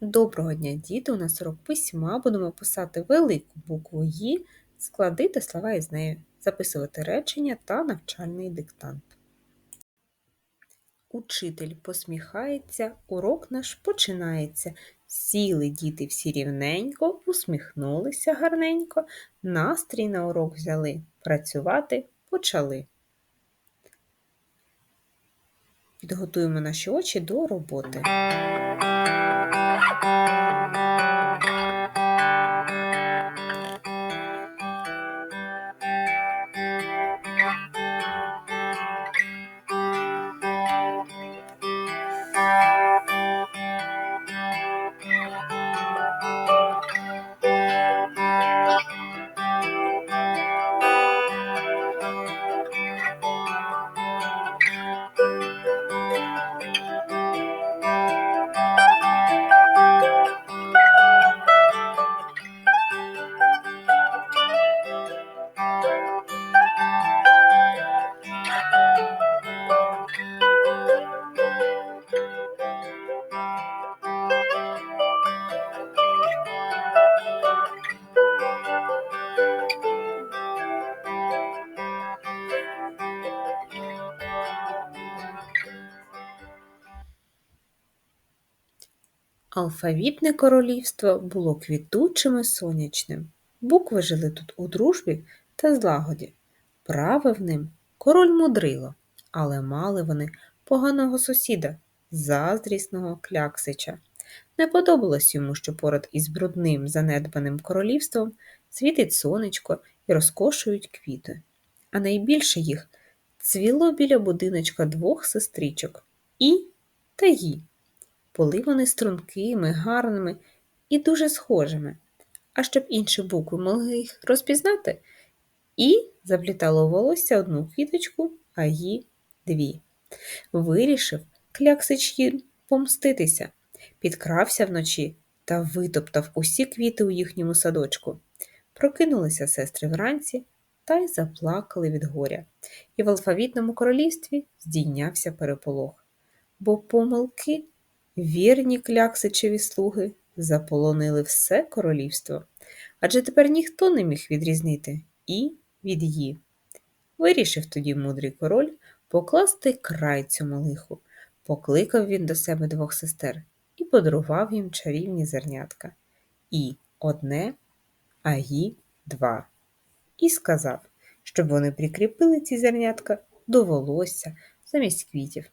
Доброго дня, діти! У нас урок письма. Будемо писати велику букву «Ї», складити слова із нею, записувати речення та навчальний диктант. Учитель посміхається, урок наш починається. Сіли діти всі рівненько, усміхнулися гарненько, настрій на урок взяли, працювати почали. Підготуємо наші очі до роботи. Алфавітне королівство було квітучим і сонячним. Букви жили тут у дружбі та злагоді. Правив ним король мудрило, але мали вони поганого сусіда, заздрісного кляксича. Не подобалось йому, що поряд із брудним занедбаним королівством світить сонечко і розкошують квіти. А найбільше їх цвіло біля будиночка двох сестричок І та Ї. Були вони стрункими, гарними і дуже схожими. А щоб інші букви могли їх розпізнати, і заплітало волосся одну квіточку, а її дві. Вирішив кляксич помститися, підкрався вночі та витоптав усі квіти у їхньому садочку. Прокинулися сестри вранці та й заплакали від горя, і в алфавітному королівстві здійнявся переполох, бо помилки Вірні кляксичеві слуги заполонили все королівство, адже тепер ніхто не міг відрізнити і від «ї». Вирішив тоді мудрий король покласти край цьому лиху. Покликав він до себе двох сестер і подарував їм чарівні зернятка. І одне, а «ї» два. І сказав, щоб вони прикріпили ці зернятка до волосся замість квітів.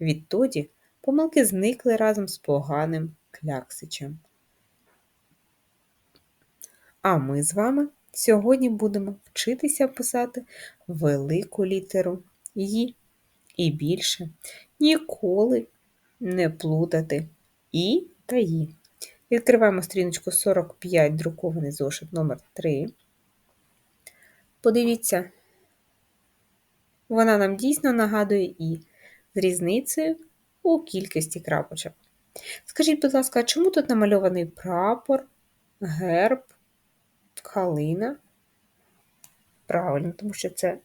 Відтоді Помилки зникли разом з поганим кляксичем. А ми з вами сьогодні будемо вчитися писати велику літеру «І» і більше ніколи не плутати І та «Ї». Відкриваємо сторіночку 45, друкований зошит номер 3 Подивіться, вона нам дійсно нагадує І з різницею у кількості крапочок. Скажіть, будь ласка, чому тут намальований прапор, герб, калина? Правильно, тому що це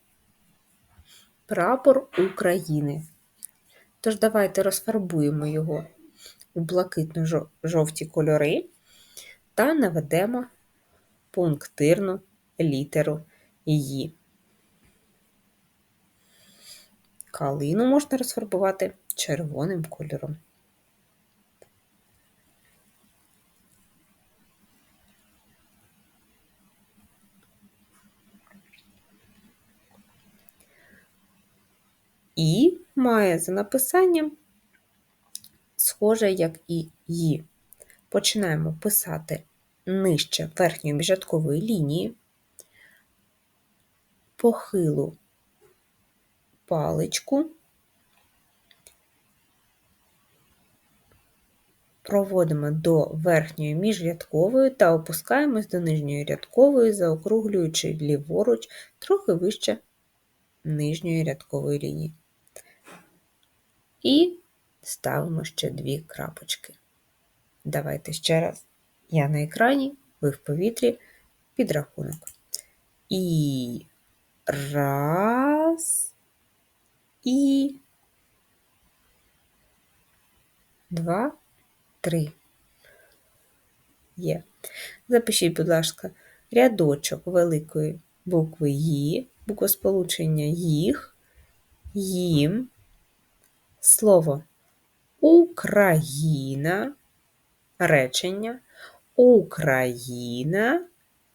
прапор України. Тож, давайте розфарбуємо його у блакитно-жовті кольори та наведемо пунктирну літеру її. Калину можна розфарбувати червоним кольором. І має за написанням схоже, як і «ї». Починаємо писати нижче верхньої міжрядкової лінії, похилу паличку Проводимо до верхньої міжрядкової та опускаємось до нижньої рядкової, заокруглюючи ліворуч трохи вище нижньої рядкової лінії. І ставимо ще дві крапочки. Давайте ще раз. Я на екрані, ви в повітрі, підрахунок. І раз, і два. 3. Є. Запишіть, будь ласка, рядочок великої букви «Ї», буквосполучення їх, їм, слово Україна, речення Україна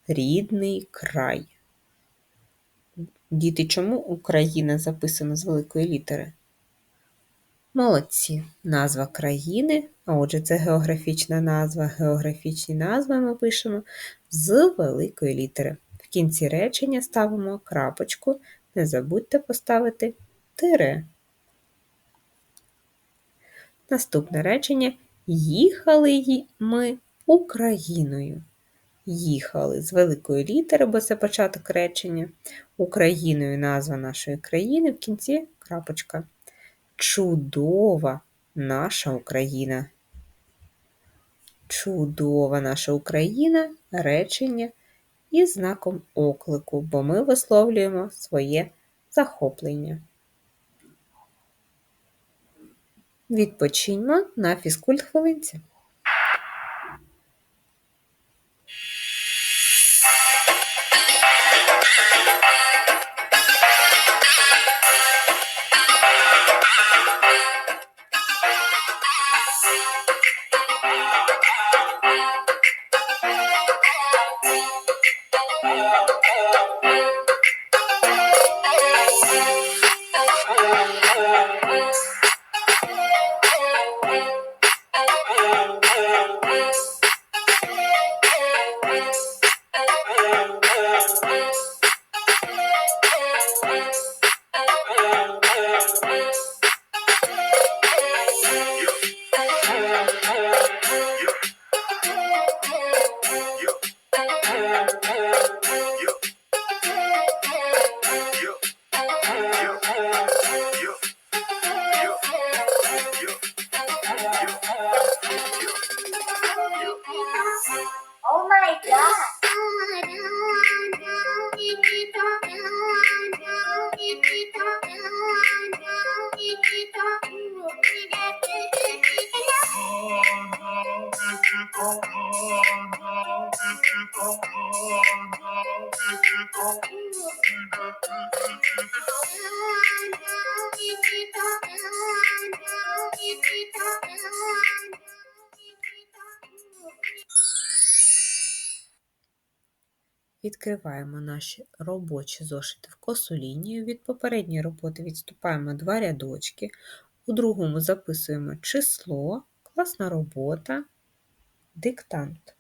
рідний край. Діти, чому Україна записано з великої літери? Молодці. Назва країни, а отже, це географічна назва. Географічні назви ми пишемо з великої літери. В кінці речення ставимо крапочку. Не забудьте поставити тире. Наступне речення Їхали ми Україною. Їхали з великої літери, бо це початок речення. Україною назва нашої країни в кінці крапочка. Чудова наша Україна. Чудова наша Україна речення із знаком оклику, бо ми висловлюємо своє захоплення. Відпочиньмо на фізкульт хвилинці. Відкриваємо наші робочі зошити в косу лінію. Від попередньої роботи відступаємо два рядочки. У другому записуємо число, класна робота, диктант.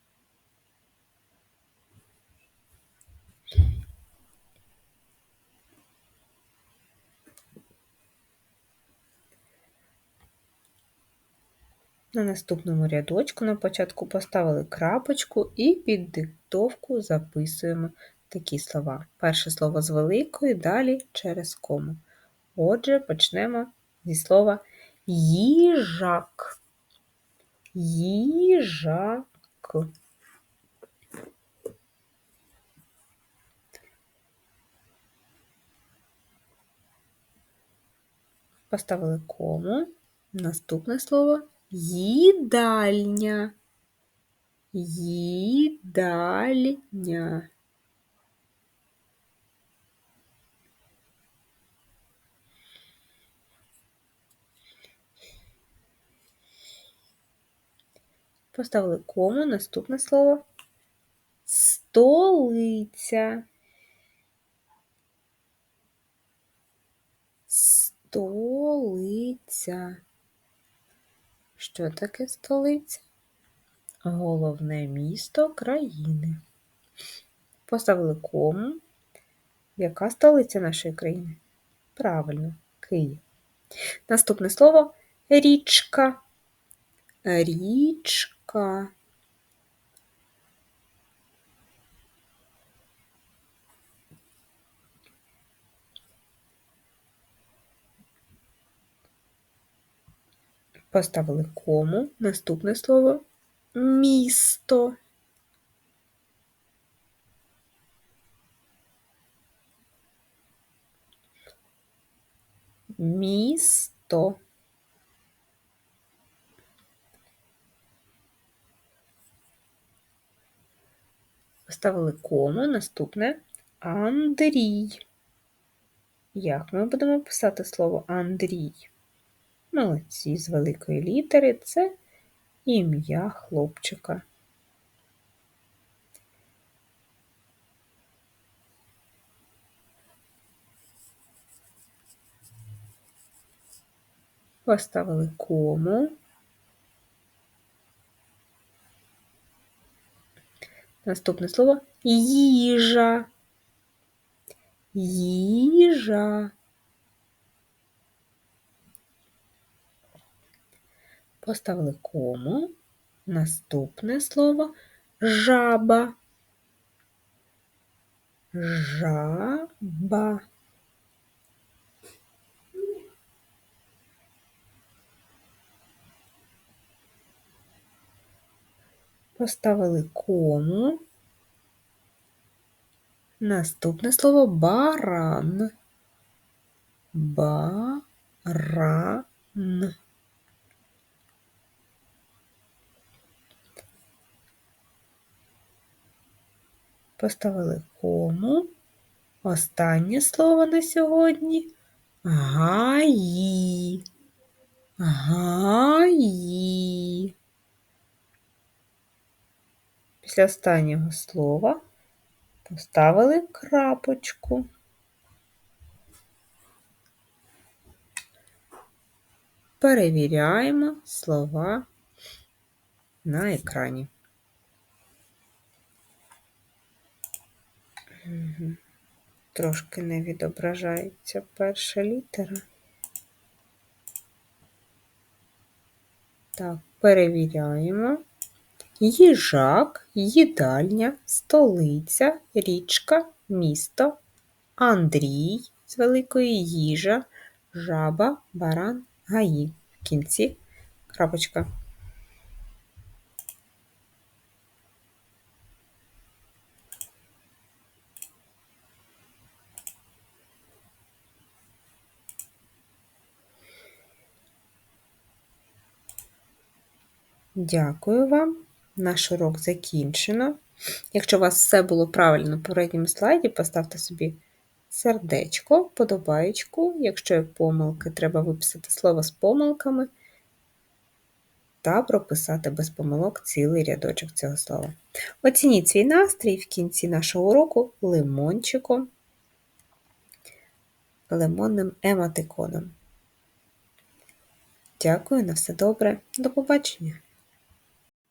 На наступному рядочку на початку поставили крапочку і під диктовку записуємо такі слова. Перше слово з великої, далі через кому. Отже, почнемо зі слова їжак. Їжак. Поставили кому. Наступне слово їдальня. Їдальня. Поставили кому. Наступне слово столиця. Столиця. Що таке столиця? Головне місто країни. Поставили кому. Яка столиця нашої країни? Правильно, Київ. Наступне слово річка. Річка. Поставили кому. Наступне слово місто. Місто. Поставили кому, наступне Андрій. Як ми будемо писати слово Андрій? Молодці з великої літери це ім'я хлопчика. Поставили кому. Наступне слово їжа. Їжа. Поставили кому. Наступне слово жаба. Жаба. Поставили кому. Наступне слово баран. Баран. Поставили кому. Останнє слово на сьогодні гаї. Гаї. Після останнього слова поставили крапочку. Перевіряємо слова на екрані. Трошки не відображається перша літера. Так, перевіряємо. Їжак, їдальня, столиця, річка, місто, Андрій з великої їжа, жаба, баран, гаї. В кінці крапочка. Дякую вам. Наш урок закінчено. Якщо у вас все було правильно на попередньому слайді, поставте собі сердечко, подобаєчку. Якщо є помилки, треба виписати слово з помилками та прописати без помилок цілий рядочок цього слова. Оцініть свій настрій в кінці нашого уроку лимончиком, лимонним ематиконом. Дякую, на все добре. До побачення!